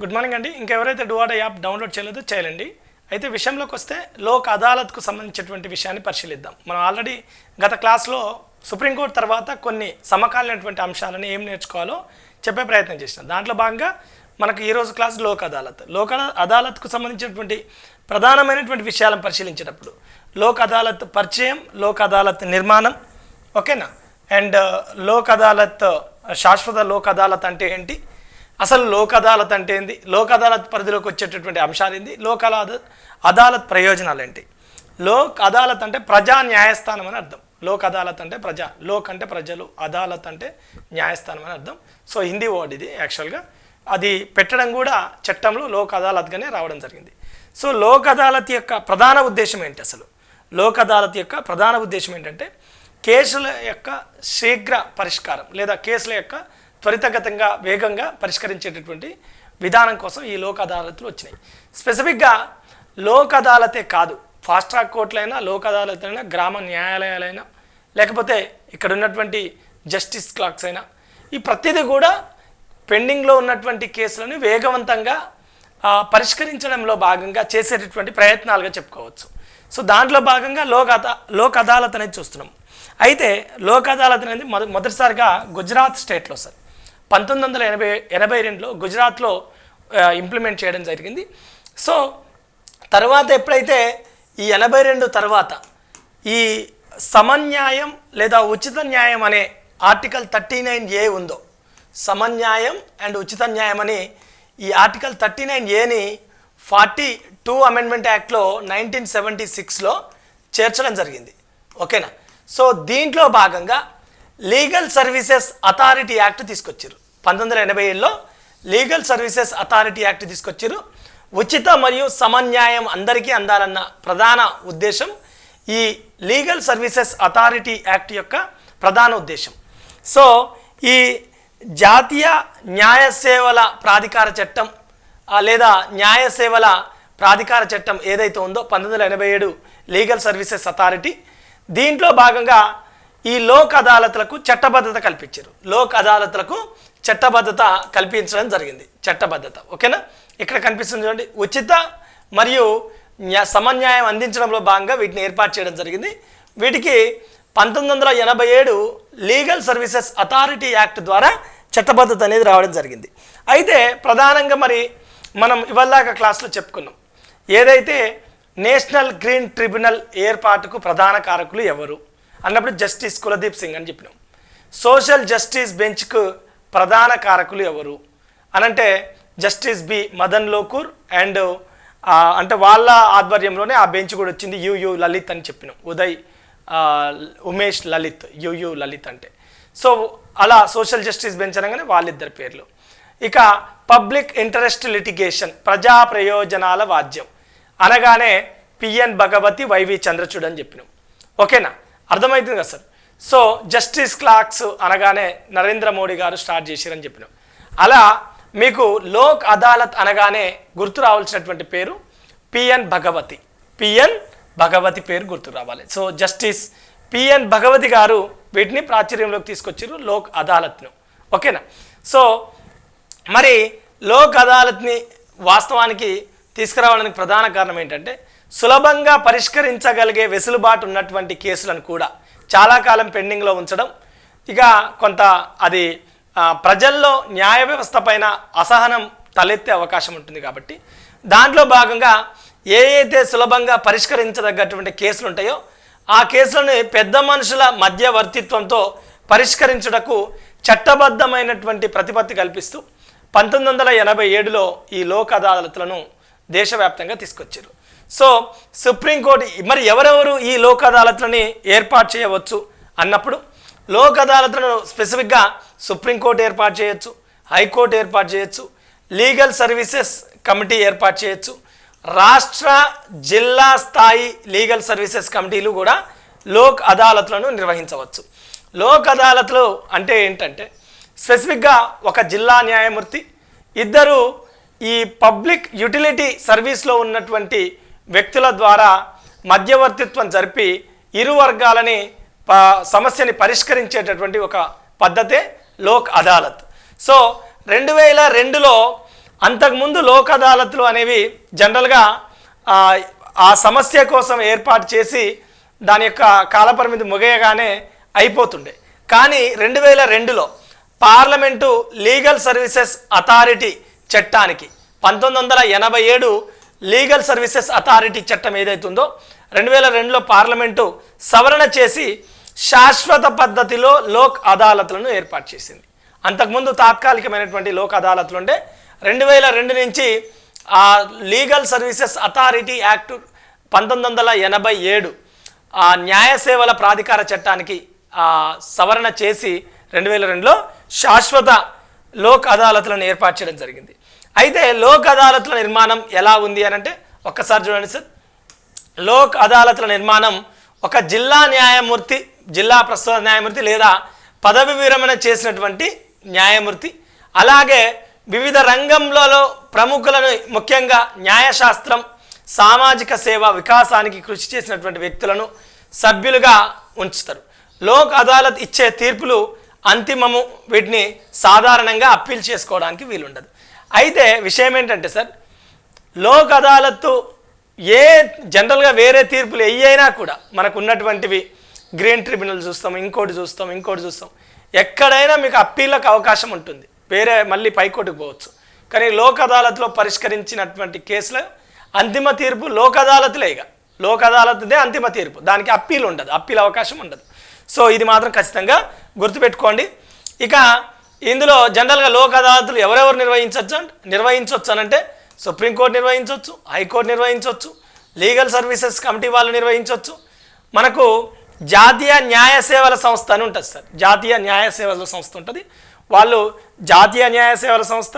Good morning అండి. ఇంకెవరైతే డువాడా app download చేయలేదో చేయాలండి అయితే విషయంలోకి వస్తే లోక్ అదాలత్కు సంబంధించినటువంటి విషయాన్ని పరిశీలిద్దాం. మనం ఆల్రెడీ గత క్లాస్లో సుప్రీంకోర్టు తర్వాత కొన్ని సమకాలీనటువంటి అంశాలను ఏం నేర్చుకోవాలో చెప్పే ప్రయత్నం చేసిన. దాంట్లో భాగంగా మనకు ఈరోజు క్లాస్ లోక్ అదాలత్. లోక్ అదాలత్కు సంబంధించినటువంటి ప్రధానమైనటువంటి విషయాలను పరిశీలించేటప్పుడు లోక్ అదాలత్ పరిచయం లోక్ అదాలత్ నిర్మాణం ఓకేనా? అండ్ లోక్ అదాలత్ శాశ్వత లోక్ అదాలత్ అంటే ఏంటి? అసలు లోక్ అదాలత్ అంటే ఏంది? లోక్ అదాలత్ పరిధిలోకి వచ్చేటటువంటి అంశాలు ఏంది? లోక్ అదాలత్ ప్రయోజనాలు ఏంటి? లోక్ అదాలత్ అంటే ప్రజా న్యాయస్థానం అని అర్థం. లోక్ అదాలత్ అంటే ప్రజా లోక్ అంటే ప్రజలు అదాలత్ అంటే న్యాయస్థానం అని అర్థం. సో హిందీ వర్డ్ ఇది యాక్చువల్గా. అది పెట్టడం కూడా చట్టంలో లోక్ అదాలత్గానే రావడం జరిగింది. సో లోక్ అదాలత్ యొక్క ప్రధాన ఉద్దేశం ఏంటి అసలు? లోక్ అదాలత్ యొక్క ప్రధాన ఉద్దేశం ఏంటంటే కేసుల యొక్క శీఘ్ర పరిష్కారం లేదా కేసుల యొక్క త్వరితగతంగా వేగంగా పరిష్కరించేటటువంటి విధానం కోసం ఈ లోక్ అదాలత్లు వచ్చినాయి. స్పెసిఫిక్గా లోక్ అదాలతే కాదు ఫాస్ట్ ట్రాక్ కోర్టులైనా లోక్ అదాలత్ గ్రామ న్యాయాలయాలైనా లేకపోతే ఇక్కడ ఉన్నటువంటి జస్టిస్ క్లాక్స్ అయినా ఈ ప్రతిదీ కూడా పెండింగ్లో ఉన్నటువంటి కేసులను వేగవంతంగా పరిష్కరించడంలో భాగంగా చేసేటటువంటి ప్రయత్నాలుగా చెప్పుకోవచ్చు. సో దాంట్లో భాగంగా లోక్ అదా లోక్ అదాలత్ అనేది చూస్తున్నాం. అయితే లోక్ అదాలత్ అనేది మొద మొదటిసారిగా గుజరాత్ స్టేట్లో సార్. పంతొమ్మిది వందల ఎనభై ఎనభై రెండులో గుజరాత్లో ఇంప్లిమెంట్ చేయడం జరిగింది. సో తర్వాత ఎప్పుడైతే ఈ ఎనభై రెండు తర్వాత ఈ సమన్యాయం లేదా ఉచిత న్యాయం అనే ఆర్టికల్ థర్టీ నైన్ ఏ ఉందో సమన్యాయం అండ్ ఉచిత న్యాయం అని ఈ article thirty nine A forty two amendment యాక్ట్లో నైన్టీన్ సెవెంటీ సిక్స్లో చేర్చడం జరిగింది. ఓకేనా? సో దీంట్లో భాగంగా లీగల్ సర్వీసెస్ అథారిటీ యాక్ట్ తీసుకొచ్చారు పంతొమ్మిది వందల ఎనభై ఏడులో లీగల్ సర్వీసెస్ అథారిటీ యాక్ట్ తీసుకొచ్చారు ఉచిత మరియు సమన్యాయం అందరికీ అందాలన్న ప్రధాన ఉద్దేశం ఈ లీగల్ సర్వీసెస్ అథారిటీ యాక్ట్ యొక్క ప్రధాన ఉద్దేశం. సో ఈ జాతీయ న్యాయ సేవల ప్రాధికార చట్టం లేదా న్యాయ సేవల ప్రాధికార చట్టం ఏదైతే ఉందో పంతొమ్మిది వందల ఎనభై ఏడు లీగల్ సర్వీసెస్ అథారిటీ దీంట్లో భాగంగా ఈ లోక్ అదాలత్లకు చట్టబద్ధత కల్పించారు. లోక్ అదాలత్లకు చట్టబద్ధత కల్పించడం జరిగింది. చట్టబద్ధత. ఓకేనా? ఇక్కడ కనిపిస్తుంది చూడండి. ఉచిత మరియు సమన్యాయం అందించడంలో భాగంగా వీటిని ఏర్పాటు చేయడం జరిగింది. వీటికి పంతొమ్మిది వందల ఎనభై ఏడు లీగల్ సర్వీసెస్ అథారిటీ యాక్ట్ ద్వారా చట్టబద్ధత అనేది రావడం జరిగింది. అయితే ప్రధానంగా మరి మనం ఇవాళ క్లాస్లో చెప్పుకున్నాం. ఏదైతే నేషనల్ గ్రీన్ ట్రిబ్యునల్ ఏర్పాటుకు ప్రధాన కారకులు ఎవరు? అన్నప్పుడు జస్టిస్ కులదీప్ సింగ్ అని చెప్పినాం. సోషల్ జస్టిస్ బెంచ్కు ప్రధాన కారకులు ఎవరు? అనంటే justice B. Madan Lokur and అంటే వాళ్ళ ఆధ్వర్యంలోనే ఆ బెంచ్ కూడా వచ్చింది యుయు లలిత్ అని చెప్పినాం. ఉదయ్ ఉమేష్ లలిత్ యుయు లలిత్ అంటే. సో అలా సోషల్ జస్టిస్ బెంచ్ అనగానే వాళ్ళిద్దరి పేర్లు. ఇక పబ్లిక్ ఇంట్రెస్ట్ లిటిగేషన్ ప్రజా ప్రయోజనాల వాద్యం అనగానే పిఎన్ భగవతి వైవి చంద్రచూడ్ అని చెప్పినాం. ఓకేనా? అర్థమవుతుంది కదా సార్? సో జస్టిస్ క్లాక్స్ అనగానే నరేంద్ర మోడీ గారు స్టార్ట్ చేశారని చెప్పినాం. అలా మీకు లోక్ అదాలత్ అనగానే గుర్తు రావాల్సినటువంటి పేరు పిఎన్ భగవతి పిఎన్ భగవతి పేరు గుర్తు రావాలి. సో జస్టిస్ పిఎన్ భగవతి గారు వీటిని ప్రాచుర్యంలోకి తీసుకొచ్చారు లోక్ అదాలత్ను. ఓకేనా? సో మరి లోక్ అదాలత్ని వాస్తవానికి తీసుకురావడానికి ప్రధాన కారణం ఏంటంటే సులభంగా పరిష్కరించగలిగే వెసులుబాటు ఉన్నటువంటి కేసులను కూడా చాలా కాలం పెండింగ్లో ఉంచడం. ఇక కొంత అది ప్రజల్లో న్యాయ వ్యవస్థ పైన అసహనం తలెత్తే అవకాశం ఉంటుంది కాబట్టి దాంట్లో భాగంగా ఏ అయితే సులభంగా పరిష్కరించదగ్గటువంటి కేసులు ఉంటాయో ఆ కేసులను పెద్ద మనుషుల మధ్యవర్తిత్వంతో పరిష్కరించుటకు చట్టబద్ధమైనటువంటి ప్రతిపత్తి కల్పిస్తూ పంతొమ్మిది వందల ఎనభై ఏడులో ఈ లోక్ అదాలత్లను దేశవ్యాప్తంగా తీసుకొచ్చారు. సో సుప్రీంకోర్టు మరి ఎవరెవరు ఈ లోక్ అదాలత్లని ఏర్పాటు చేయవచ్చు అన్నప్పుడు లోక్ అదాలత్లను స్పెసిఫిక్గా సుప్రీంకోర్టు ఏర్పాటు చేయొచ్చు హైకోర్టు ఏర్పాటు చేయొచ్చు లీగల్ సర్వీసెస్ కమిటీ ఏర్పాటు చేయొచ్చు రాష్ట్ర జిల్లా స్థాయి లీగల్ సర్వీసెస్ కమిటీలు కూడా లోక్ అదాలత్లను నిర్వహించవచ్చు. లోక్ అదాలత్లు అంటే ఏంటంటే స్పెసిఫిక్గా ఒక జిల్లా న్యాయమూర్తి ఇద్దరు ఈ పబ్లిక్ యుటిలిటీ సర్వీస్లో ఉన్నటువంటి వ్యక్తుల ద్వారా మధ్యవర్తిత్వం జరిపి ఇరు వర్గాలని ప- సమస్యని పరిష్కరించేటటువంటి ఒక పద్ధతే లోక్ అదాలత్. సో రెండు వేల రెండులో అంతకుముందు లోక్ అదాలత్లు అనేవి జనరల్గా ఆ, ఆ సమస్య కోసం ఏర్పాటు చేసి దాని యొక్క కాలపరిమితి ముగియగానే అయిపోతుండే. కానీ రెండు వేల రెండులో పార్లమెంటు లీగల్ సర్వీసెస్ అథారిటీ చట్టానికి పంతొమ్మిది వందల ఎనభై ఏడు లీగల్ సర్వీసెస్ అథారిటీ చట్టం ఏదైతుందో రెండు వేల రెండులో పార్లమెంటు సవరణ చేసి శాశ్వత పద్ధతిలో లోక్ అదాలత్లను ఏర్పాటు చేసింది. అంతకుముందు తాత్కాలికమైనటువంటి లోక్ అదాలత్లు ఉండే రెండు వేల రెండు నుంచి ఆ లీగల్ సర్వీసెస్ అథారిటీ యాక్ట్ పంతొమ్మిది వందల ఎనభై ఏడు ఆ న్యాయ సేవల ప్రాధికార చట్టానికి సవరణ చేసి రెండు వేల రెండులో శాశ్వత లోక్ అదాలత్లను ఏర్పాటు చేయడం జరిగింది. అయితే లోక్ అదాలత్ల నిర్మాణం ఎలా ఉంది అని అంటే ఒక్కసారి చూడండి సార్. లోక్ అదాలత్ల నిర్మాణం ఒక జిల్లా న్యాయమూర్తి జిల్లా ప్రస్తుత న్యాయమూర్తి లేదా పదవి విరమణ చేసినటువంటి న్యాయమూర్తి అలాగే వివిధ రంగంలో ప్రముఖులను ముఖ్యంగా న్యాయశాస్త్రం సామాజిక సేవ వికాసానికి కృషి చేసినటువంటి వ్యక్తులను సభ్యులుగా ఉంచుతారు. లోక్ అదాలత్ ఇచ్చే తీర్పులు అంతిమము వీటిని సాధారణంగా అప్పీల్ చేసుకోవడానికి వీలుండదు. అయితే విషయం ఏంటంటే సార్ లోక్ అదాలత్తు ఏ జనరల్గా వేరే తీర్పులు ఏ అయినా కూడా మనకు ఉన్నటువంటివి గ్రీన్ ట్రిబ్యునల్ చూస్తాం ఇంకోటి చూస్తాం ఇంకోటి చూస్తాం ఎక్కడైనా మీకు అప్పీళ్ళకు అవకాశం ఉంటుంది. వేరే మళ్ళీ పైకోటికి పోవచ్చు. కానీ లోక్ అదాలత్లో పరిష్కరించినటువంటి కేసులు అంతిమ తీర్పు లోక్ అదాలత్లే ఇక. లోక్ అదాలత్దే అంతిమ తీర్పు. దానికి అప్పీల్ ఉండదు అప్పీల్ అవకాశం ఉండదు. సో ఇది మాత్రం ఖచ్చితంగా గుర్తుపెట్టుకోండి. ఇక ఇందులో జనరల్గా లోక్ అదాలతులు ఎవరెవరు నిర్వహించవచ్చు అంటే? నిర్వహించవచ్చు అనంటే సుప్రీంకోర్టు నిర్వహించవచ్చు హైకోర్టు నిర్వహించవచ్చు లీగల్ సర్వీసెస్ కమిటీ వాళ్ళు నిర్వహించవచ్చు మనకు జాతీయ న్యాయ సేవల సంస్థ అని ఉంటుంది సార్. జాతీయ న్యాయ సేవల సంస్థ ఉంటుంది. వాళ్ళు జాతీయ న్యాయ సేవల సంస్థ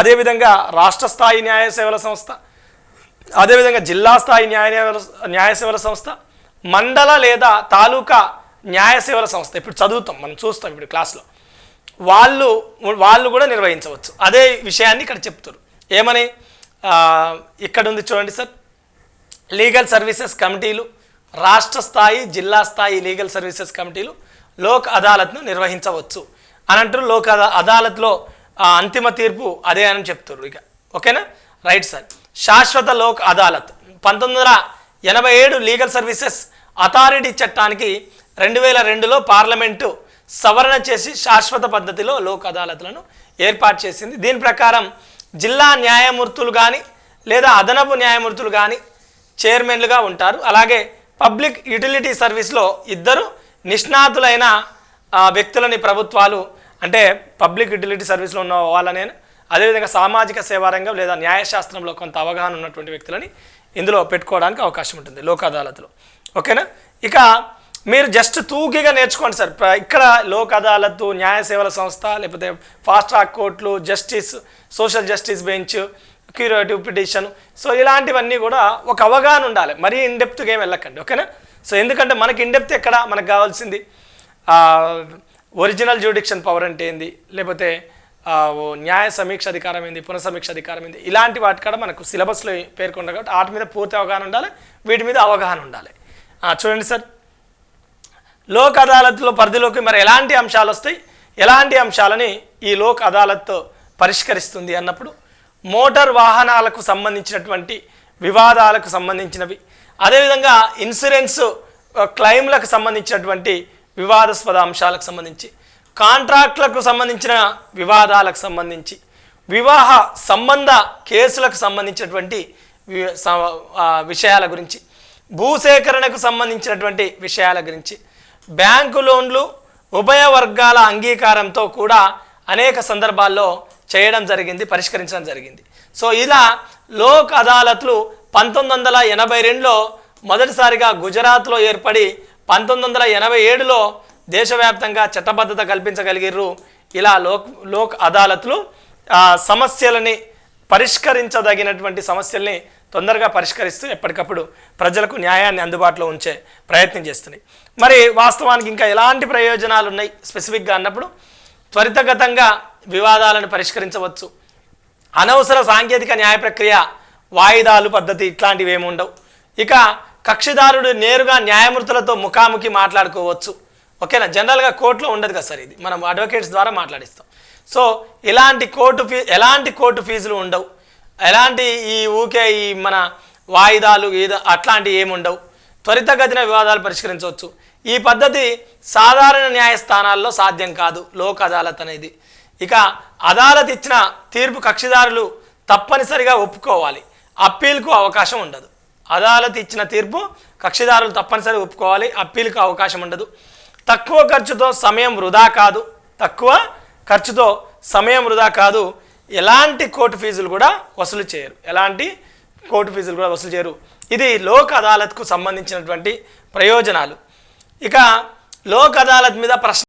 అదేవిధంగా రాష్ట్ర స్థాయి న్యాయ సేవల సంస్థ అదేవిధంగా జిల్లా స్థాయి న్యాయ న్యాయ సేవల సంస్థ మండల లేదా తాలూకా న్యాయ సేవల సంస్థ. ఇప్పుడు చదువుతాం మనం చూస్తాం ఇప్పుడు క్లాస్లో. వాళ్ళు వాళ్ళు కూడా నిర్వహించవచ్చు. అదే విషయాన్ని ఇక్కడ చెప్తారు. ఏమని? ఇక్కడ ఉంది చూడండి సార్. లీగల్ సర్వీసెస్ కమిటీలు రాష్ట్ర స్థాయి జిల్లా స్థాయి లీగల్ సర్వీసెస్ కమిటీలు లోక్ అదాలత్ను నిర్వహించవచ్చు. అని అంటారు లోక్ అదాలత్లో అంతిమ తీర్పు అదే అని చెప్తారు ఇక. ఓకేనా? Right sir. శాశ్వత లోక్ అదాలత్. పంతొమ్మిది వందల ఎనభై ఏడు లీగల్ సర్వీసెస్ అథారిటీ చట్టానికి రెండు వేల రెండులో పార్లమెంటు సవరణ చేసి శాశ్వత పద్ధతిలో లోక్ అదాలత్లను ఏర్పాటు చేసింది. దీని ప్రకారం జిల్లా న్యాయమూర్తులు కానీ లేదా అదనపు న్యాయమూర్తులు కానీ చైర్మన్లుగా ఉంటారు. అలాగే పబ్లిక్ యూటిలిటీ సర్వీస్లో ఇద్దరు నిష్ణాతులైన వ్యక్తులని ప్రభుత్వాలు అంటే పబ్లిక్ యూటిలిటీ సర్వీస్లో ఉన్న వాళ్ళనే అదేవిధంగా సామాజిక సేవారంగం లేదా న్యాయశాస్త్రంలో కొంత అవగాహన ఉన్నటువంటి వ్యక్తులని ఇందులో పెట్టుకోవడానికి అవకాశం ఉంటుంది లోక్ అదాలత్లో. ఓకేనా? ఇక మీరు జస్ట్ తూకిగా నేర్చుకోండి సార్. ఇక్కడ లోక్ అదాలత్ న్యాయ సేవల సంస్థ లేకపోతే ఫాస్ట్ ట్రాక్ కోర్టులు justice social justice bench curative petition so ఇలాంటివన్నీ కూడా ఒక అవగాహన ఉండాలి. మరీ ఇన్డెప్త్గా ఏం వెళ్ళకండి ఓకేనా సో ఎందుకంటే మనకి ఇన్డెప్త్ ఎక్కడ మనకు కావాల్సింది? ఒరిజినల్ జ్యూడిక్షన్ పవర్ అంటే ఏంది? లేకపోతే న్యాయ సమీక్ష అధికారం ఏంది? పునఃసమీక్ష అధికారం ఏంది? ఇలాంటి వాటి కూడా మనకు సిలబస్లో పేర్కొంటారు కాబట్టి వాటి మీద పూర్తి అవగాహన ఉండాలి వీటి మీద అవగాహన ఉండాలి. చూడండి సార్. లోక్ అదాలత్లో పరిధిలోకి మరి ఎలాంటి అంశాలు వస్తాయి? ఎలాంటి అంశాలని ఈ లోక్ అదాలత్ పరిష్కరిస్తుంది అన్నప్పుడు మోటార్ వాహనాలకు సంబంధించినటువంటి వివాదాలకు సంబంధించినవి అదేవిధంగా ఇన్సూరెన్స్ క్లెయిమ్లకు సంబంధించినటువంటి వివాదాస్పద అంశాలకు సంబంధించి కాంట్రాక్ట్లకు సంబంధించిన వివాదాలకు సంబంధించి వివాహ సంబంధ కేసులకు సంబంధించినటువంటి విషయాల గురించి భూసేకరణకు సంబంధించినటువంటి విషయాల గురించి బ్యాంకు లోన్లు ఉభయ వర్గాల అంగీకారంతో కూడా అనేక సందర్భాల్లో చేయడం జరిగింది పరిష్కరించడం జరిగింది. సో ఇలా లోక్ అదాలత్లు పంతొమ్మిది వందల ఎనభై రెండులో మొదటిసారిగా గుజరాత్లో ఏర్పడి పంతొమ్మిది వందల ఎనభై ఏడులో దేశవ్యాప్తంగా చట్టబద్ధత కల్పించగలిగిర్రు. ఇలా లోక్ లోక్ అదాలత్లు సమస్యలని పరిష్కరించదగినటువంటి సమస్యల్ని తొందరగా పరిష్కరిస్తూ ఎప్పటికప్పుడు ప్రజలకు న్యాయాన్ని అందుబాటులో ఉంచే ప్రయత్నం చేస్తున్నాయి మరి వాస్తవానికి ఇంకా ఎలాంటి ప్రయోజనాలు ఉన్నాయి? స్పెసిఫిక్గా అన్నప్పుడు త్వరితగతంగా వివాదాలను పరిష్కరించవచ్చు. అనవసర సాంకేతిక న్యాయ ప్రక్రియ వాయిదాలు పద్ధతి ఇట్లాంటివి ఏమి ఉండవు. ఇక కక్షిదారుడు నేరుగా న్యాయమూర్తులతో ముఖాముఖి మాట్లాడుకోవచ్చు. ఓకేనా? జనరల్గా కోర్టులో ఉండదు కదా సార్ ఇది. మనం అడ్వకేట్స్ ద్వారా మాట్లాడిస్తాం. సో ఇలాంటి కోర్టు ఫీ ఎలాంటి కోర్టు ఫీజులు ఉండవు. ఎలాంటి ఈ ఊకే ఈ మన వాయిదాలు ఏదో అట్లాంటివి ఏమి ఉండవు. త్వరితగతిన వివాదాలు పరిష్కరించవచ్చు. ఈ పద్ధతి సాధారణ న్యాయస్థానాల్లో సాధ్యం కాదు లోక్ అదాలత్ అనేది. ఇక అదాలత్ ఇచ్చిన తీర్పు కక్షిదారులు తప్పనిసరిగా ఒప్పుకోవాలి. అప్పీల్కు అవకాశం ఉండదు. అదాలత్ ఇచ్చిన తీర్పు కక్షిదారులు తప్పనిసరిగా ఒప్పుకోవాలి అప్పీల్కు అవకాశం ఉండదు. తక్కువ ఖర్చుతో సమయం వృధా కాదు. తక్కువ ఖర్చుతో సమయం వృధా కాదు. ఎలాంటి కోర్టు ఫీజులు కూడా వసూలు చేయరు. ఎలాంటి కోర్టు ఫీజులు కూడా వసూలు చేయరు. ఇది లోక్ అదాలత్కు సంబంధించినటువంటి ప్రయోజనాలు. ఇక లోక్ అదాలత్ మీద ప్రశ్న